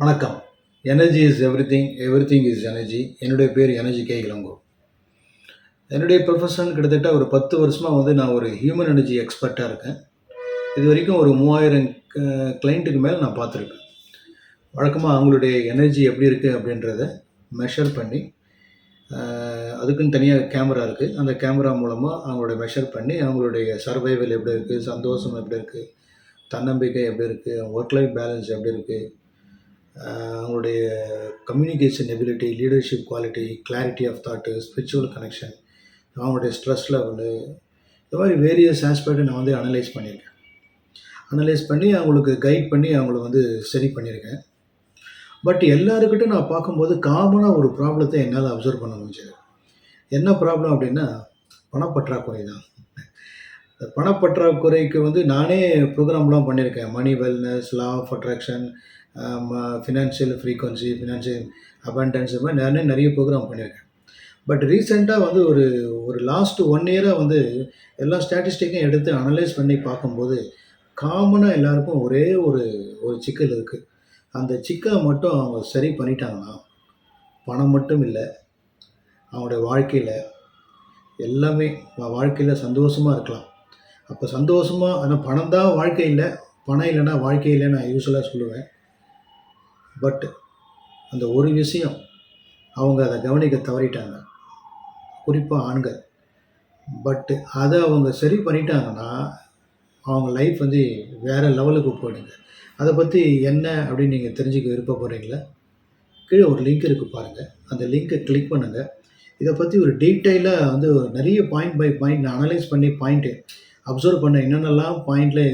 வணக்கம். Energy is every thing every thing is energy என்னுடைய பேர் எனர்ஜி கே இளங்கோ. என்னுடைய ப்ரொஃபஷன் கிட்டத்தட்ட ஒரு பத்து வருஷமாக வந்து நான் ஒரு ஹியூமன் எனர்ஜி எக்ஸ்பர்ட்டாக இருக்கேன். இது வரைக்கும் ஒரு மூவாயிரம் கிளைண்ட்டுக்கு மேலே நான் பார்த்துருக்கேன். வழக்கமாக அவங்களுடைய எனர்ஜி எப்படி இருக்குது அப்படின்றத மெஷர் பண்ணி அதுக்குன்னு தனியாக கேமரா இருக்குது அந்த கேமரா மூலமாக அவங்களோட மெஷர் பண்ணி அவங்களுடைய சர்வைவல் எப்படி இருக்குது சந்தோஷம் எப்படி இருக்குது தன்னம்பிக்கை எப்படி இருக்குது ஒர்க் லைஃப் பேலன்ஸ் எப்படி இருக்குது அவங்களுடைய communication ability leadership quality clarity of thought spiritual connection அவங்களுடைய ஸ்ட்ரெஸ் லெவலு இந்த மாதிரி வேரியஸ் ஆஸ்பெக்டை நான் வந்து அனலைஸ் பண்ணியிருக்கேன். அனலைஸ் பண்ணி அவங்களுக்கு கைட் பண்ணி அவங்கள வந்து சரி பண்ணியிருக்கேன். பட் எல்லாருக்கிட்டும் நான் பார்க்கும்போது காமனாக ஒரு ப்ராப்ளத்தை என்னால் அப்சர்வ் பண்ண முடிஞ்சது. என்ன ப்ராப்ளம் அப்படின்னா பணப்பற்றாக்குறை தான் பணப்பற்றாக்குறைக்கு வந்து நானே ப்ரோக்ராம்லாம் பண்ணியிருக்கேன். Money wellness law of attraction financial frequency financial abundance இது மாதிரி நானே நிறைய ப்ரோக்ராம் பண்ணியிருக்கேன். பட் ரீசெண்டாக வந்து ஒரு ஒரு லாஸ்ட் ஒன் இயராக வந்து எல்லா ஸ்டாட்டிஸ்டிக்கையும் எடுத்து அனலைஸ் பண்ணி பார்க்கும்போது காமனாக எல்லாருக்கும் ஒரே ஒரு ஒரு சிக்கல் இருக்குது அந்த சிக்கலை மட்டும் அவங்க சரி பண்ணிட்டாங்கன்னா பணம் மட்டும் இல்லை அவங்களுடைய வாழ்க்கையில் எல்லாமே வாழ்க்கையில் சந்தோஷமாக இருக்கலாம். அப்போ சந்தோஷமாக ஆனால் பணம் தான் வாழ்க்கை இல்லை பணம் இல்லைன்னா வாழ்க்கை இல்லைன்னு நான் யூஸ்வலாக சொல்லுவேன். பட் அந்த ஒரு விஷயம் அவங்க அதை கவனிக்க தவறிட்டாங்க. குறிப்பாக ஆண்கள். பட்டு அதை அவங்க சரி பண்ணிட்டாங்கன்னா அவங்க லைஃப் வந்து வேறு லெவலுக்கு போயிடுங்க. அதை பற்றி என்ன அப்படின்னு நீங்கள் தெரிஞ்சுக்க விருப்பப்படுறீங்களா கீழே ஒரு லிங்க் இருக்குது பாருங்கள் அந்த லிங்க்கை கிளிக் பண்ணுங்கள் இதை பற்றி ஒரு டீட்டெயிலாக வந்து நிறைய பாயிண்ட் பை பாயிண்ட் நான் அனலைஸ் பண்ணி பாயிண்ட்டு அப்சர்வ் பண்ண என்னென்னலாம் பாயிண்டில்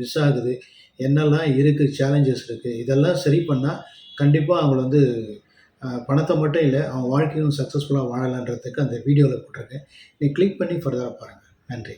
மிஸ் ஆகுது என்னெல்லாம் இருக்குது சேலஞ்சஸ் இருக்குது இதெல்லாம் சரி பண்ணால் கண்டிப்பாக அவங்கள வந்து பணத்தை மட்டும் இல்லை அவங்க வாழ்க்கையும் சக்ஸஸ்ஃபுல்லாக வாழலான்றதுக்கு அந்த வீடியோவில் போட்டிருக்கேன். நீ கிளிக் பண்ணி ஃபர்தராக பாருங்கள் நன்றி.